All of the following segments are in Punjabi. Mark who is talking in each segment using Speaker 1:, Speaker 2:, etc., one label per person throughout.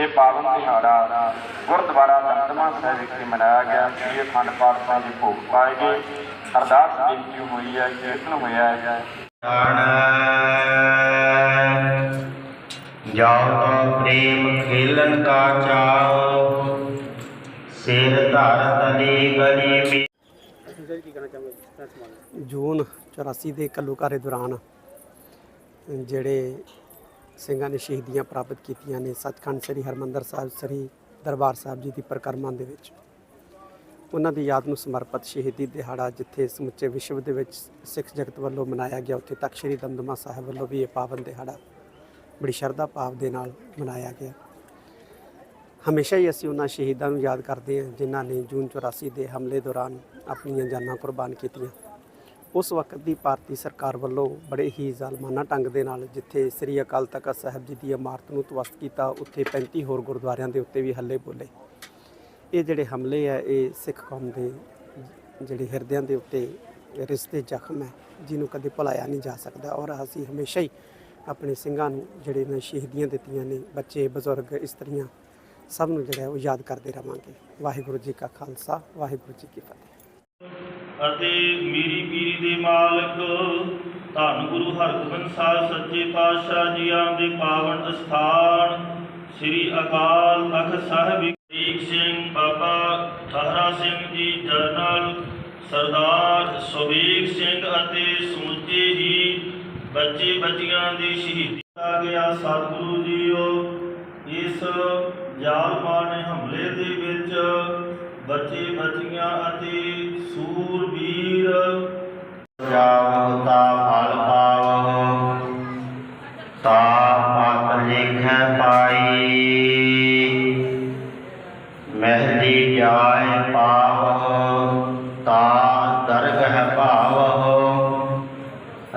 Speaker 1: ਇਹ ਪਾਵਨ ਦਿਹਾੜਾ ਗੁਰਦੁਆਰਾ ਦਮਦਮਾ ਸਾਹਿਬ ਵਿਖੇ ਮਨਾਇਆ ਗਿਆ। ਸ੍ਰੀ ਅਖੰਡ ਪਾਠ ਸਾਹਿਬ ਦੇ ਭੋਗ ਪਾਏ ਗਏ। ਅਰਦਾਸ ਬੇਨਤੀ ਹੋਈ ਹੈ ਕੀਰਤਨ ਹੋਇਆ ਹੈ।
Speaker 2: ਜਾਉ ਤੋ ਪ੍ਰੇਮ ਖੇਲਨ ਕਾ ਚਾਓ ਸਿਰ ਧਰ ਤਲੀ ਗਲੀ ਮੇ
Speaker 3: ਜੂਨ 84 ਦੇ ਘੱਲੂਘਾਰੇ ਦੌਰਾਨ ਜਿਹੜੇ ਸਿੰਘਾਂ ਨੇ ਸ਼ਹੀਦੀਆਂ ਪ੍ਰਾਪਤ ਕੀਤੀਆਂ ਨੇ ਸੱਚਖੰਡ ਸ੍ਰੀ ਹਰਮੰਦਰ ਸਾਹਿਬ, ਸ੍ਰੀ ਦਰਬਾਰ ਸਾਹਿਬ ਜੀ ਦੀ ਪਰਿਕਰਮਾ ਦੇ ਵਿੱਚ। ਉਹਨਾਂ ਦੀ ਯਾਦ ਨੂੰ ਸਮਰਪਿਤ ਸ਼ਹੀਦੀ ਦਿਹਾੜਾ ਜਿੱਥੇ ਸਮੁੱਚੇ ਵਿਸ਼ਵ ਦੇ ਵਿੱਚ ਸਿੱਖ ਜਗਤ ਵੱਲੋਂ ਮਨਾਇਆ ਗਿਆ, ਉੱਥੇ ਤੱਕ ਸ੍ਰੀ ਦਮਦਮਾ ਸਾਹਿਬ ਵੱਲੋਂ ਵੀ ਇਹ ਪਾਵਨ ਦਿਹਾੜਾ ਬੜੀ ਸ਼ਰਧਾ ਭਾਵ ਦੇ ਨਾਲ ਮਨਾਇਆ ਗਿਆ। ਹਮੇਸ਼ਾ ਹੀ ਅਸੀਂ ਉਹਨਾਂ ਸ਼ਹੀਦਾਂ ਨੂੰ ਯਾਦ ਕਰਦੇ ਹਾਂ ਜਿਨ੍ਹਾਂ ਨੇ ਜੂਨ 84 ਦੇ ਹਮਲੇ ਦੌਰਾਨ ਆਪਣੀਆਂ ਜਾਨਾਂ ਕੁਰਬਾਨ ਕੀਤੀਆਂ। ਉਸ ਵਕਤ ਦੀ ਭਾਰਤੀ ਸਰਕਾਰ ਵੱਲੋਂ ਬੜੇ ਹੀ ਜ਼ਾਲਮਾਨਾ ਢੰਗ ਦੇ ਨਾਲ ਜਿੱਥੇ ਸ੍ਰੀ ਅਕਾਲ ਤਖਤ ਸਾਹਿਬ ਜੀ ਦੀ ਇਮਾਰਤ ਨੂੰ ਤਵਸਤ ਕੀਤਾ, ਉੱਥੇ 35 ਹੋਰ ਗੁਰਦੁਆਰਿਆਂ ਦੇ ਉੱਤੇ ਵੀ ਹੱਲੇ ਬੋਲੇ। ਇਹ ਜਿਹੜੇ ਹਮਲੇ ਆ, ਇਹ ਸਿੱਖ ਕੌਮ ਦੇ ਜਿਹੜੇ ਹਿਰਦਿਆਂ ਦੇ ਉੱਤੇ ਰਿਸ਼ਤੇ ਜ਼ਖਮ ਹੈ, ਜਿਹਨੂੰ ਕਦੇ ਭੁਲਾਇਆ ਨਹੀਂ ਜਾ ਸਕਦਾ ਔਰ ਅਸੀਂ ਹਮੇਸ਼ਾ ਹੀ ਆਪਣੇ ਸਿੰਘਾਂ ਨੂੰ ਜਿਹੜੇ ਨੇ ਸ਼ਹੀਦੀਆਂ ਦਿੱਤੀਆਂ ਨੇ, ਬੱਚੇ, ਬਜ਼ੁਰਗ, ਇਸਤਰੀਆਂ, ਸਭ ਨੂੰ ਜਿਹੜਾ ਉਹ ਯਾਦ ਕਰਦੇ ਰਵਾਂਗੇ। ਵਾਹਿਗੁਰੂ ਜੀ ਕਾ ਖਾਲਸਾ, ਵਾਹਿਗੁਰੂ ਜੀ ਕੀ ਫਤਿਹ।
Speaker 4: ਅਤੇ ਮੀਰੀ ਪੀਰੀ ਦੇ ਮਾਲਕ, ਧੰਨ ਗੁਰੂ ਹਰਗੋਬਿੰਦ ਸਾਹਿਬ ਸੱਚੇ ਪਾਤਸ਼ਾਹ ਜੀਆਂ ਦੇ ਪਾਵਨ ਅਸਥਾਨ ਸ੍ਰੀ ਅਕਾਲ ਤਖਤ ਸਾਹਿਬ ਵੀਕ ਸਿੰਘ, ਬਾਬਾ ਠਹਰਾ ਸਿੰਘ ਜੀ, ਜਰਨਲ ਸਰਦਾਰ ਸੁਬੀਕ ਸਿੰਘ ਅਤੇ ਸਮੁੱਚੇ ਹੀ ਬੱਚੇ ਬੱਚੀਆਂ ਦੀ ਸ਼ਹੀਦੀ ਆ ਗਿਆ ਸਤਿਗੁਰੂ ਜੀਓ। ਇਸ ਜ਼ਾਲਮਾਨ ਹਮਲੇ ਦੇ ਵਿੱਚ ਬੱਚੇ ਬੱਚੀਆਂ ਅਤੇ
Speaker 2: ਜਾਵਹੁ ਤਾ ਫਲ ਪਾਵਹੁ ਤਾ ਪਤ ਲਿਖੈ ਪਾਈ। ਮਹਿਦੀ ਜਾਏ ਪਾਵਹੁ ਤਾ ਦਰਗਹ ਭਾਵਹੁ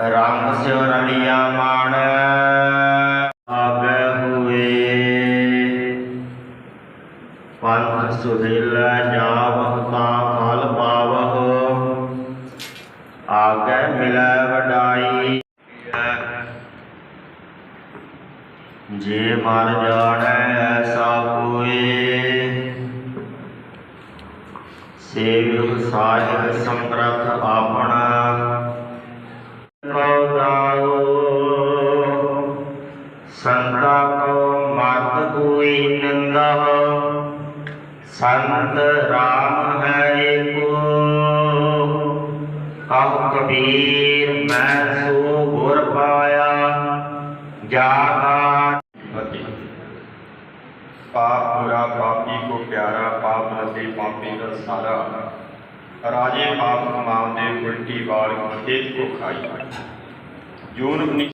Speaker 2: ਰੰਗ ਸਿਉ ਰਲਿਆ ਮਣ, ਆਗੇ ਹੋਏ ਪੰਥ ਸੁਹਿਲ ਜਾਵਹੁ ਤਾ ਫਲ ਪਾਵਹੁ। ਮਿਲੈ ਵਡਾਈ। ਜੇ ਮਰ ਜਾਣੈ ਐਸਾ ਕੋਏ ਸੇਵ ਸਾਹਿਬ ਸੰਪਰਖ ਆਪਣਾ। ਸੰਤਾ ਕੋ ਮਤ ਕੋਈ ਨਿੰਦਾ। ਸੰਤ ਰਾਮ ਹੈ ਏਕੋ ਕਹ ਮੈਂ ਸੋ ਗੁਰ ਪਾਇਆ, ਜਾਗਾ।
Speaker 1: ਪਾਪ ਬੁਰਾ ਪਾਪੀ ਕੋ ਪਿਆਰਾ, ਪਾਪ ਰਤੇ ਪਾਪੀ ਦਾ ਸਾਰਾ ਰਾਜੇ ਪਾਪ ਕਮਾਉਂਦੇ, ਉਲਟੀ ਵਾਲ ਖੇਤ ਕੋ ਖਾਈ। ਜੂਨ 19